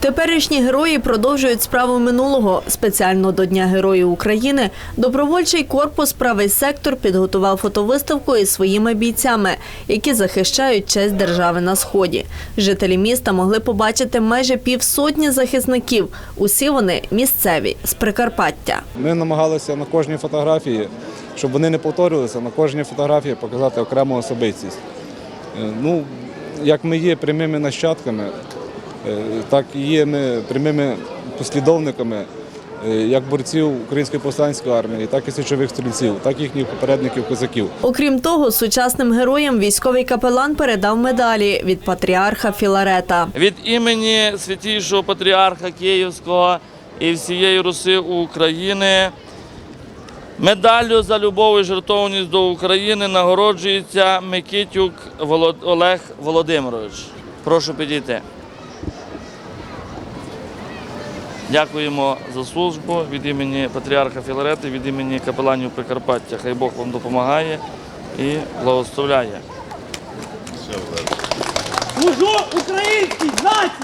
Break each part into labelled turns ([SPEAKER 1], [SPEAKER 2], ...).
[SPEAKER 1] Теперішні герої продовжують справу минулого. Спеціально до Дня Героїв України добровольчий корпус правий сектор підготував фотовиставку із своїми бійцями, які захищають честь держави на сході. Жителі міста могли побачити майже півсотні захисників. Усі вони місцеві з Прикарпаття.
[SPEAKER 2] Ми намагалися на кожній фотографії, щоб вони не повторювалися, на кожній фотографії показати окрему особистість. Е, Ну, як ми є прямими нащадками, так і є ми прямими послідовниками е, як борців Української повстанської армії, так і січових стрільців, так і їхніх попередників козаків.
[SPEAKER 1] Окрім того, сучасним героям військовий капелан передав медалі від патріарха Філарета.
[SPEAKER 3] Від імені святійшого патріарха Київського і всієї Руси України медаллю за любов і жертовність до України нагороджується Микитюк Олег Володимирович. Прошу підійти. Дякуємо за службу від імені патріарха Філарета, від імені капеланів Прикарпаття. Хай Бог вам допомагає і благословляє.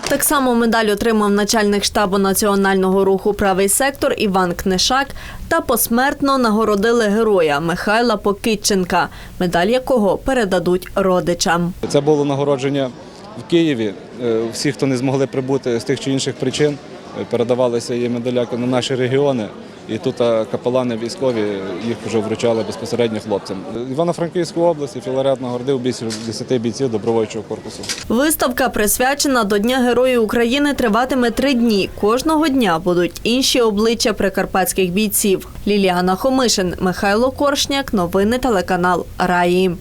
[SPEAKER 1] Так само медаль отримав начальник штабу національного руху Правий сектор Іван Книшак та посмертно нагородили героя Михайла Покитченка, медаль якого передадуть родичам.
[SPEAKER 2] Це було нагородження в Києві. Е, Всі, хто не змогли прибути з тих чи інших причин, передавалися її медаляки на наші регіони. І тут капелани військові їх вже вручали безпосередньо хлопцям. Івано-Франківську область і Філарет нагородив більше 10 бійців добровольчого корпусу.
[SPEAKER 1] Виставка, присвячена до Дня Героїв України, триватиме три дні. Кожного дня будуть інші обличчя прикарпатських бійців. Ліліана Хомишин, Михайло Коршняк. Новини телеканал Раї.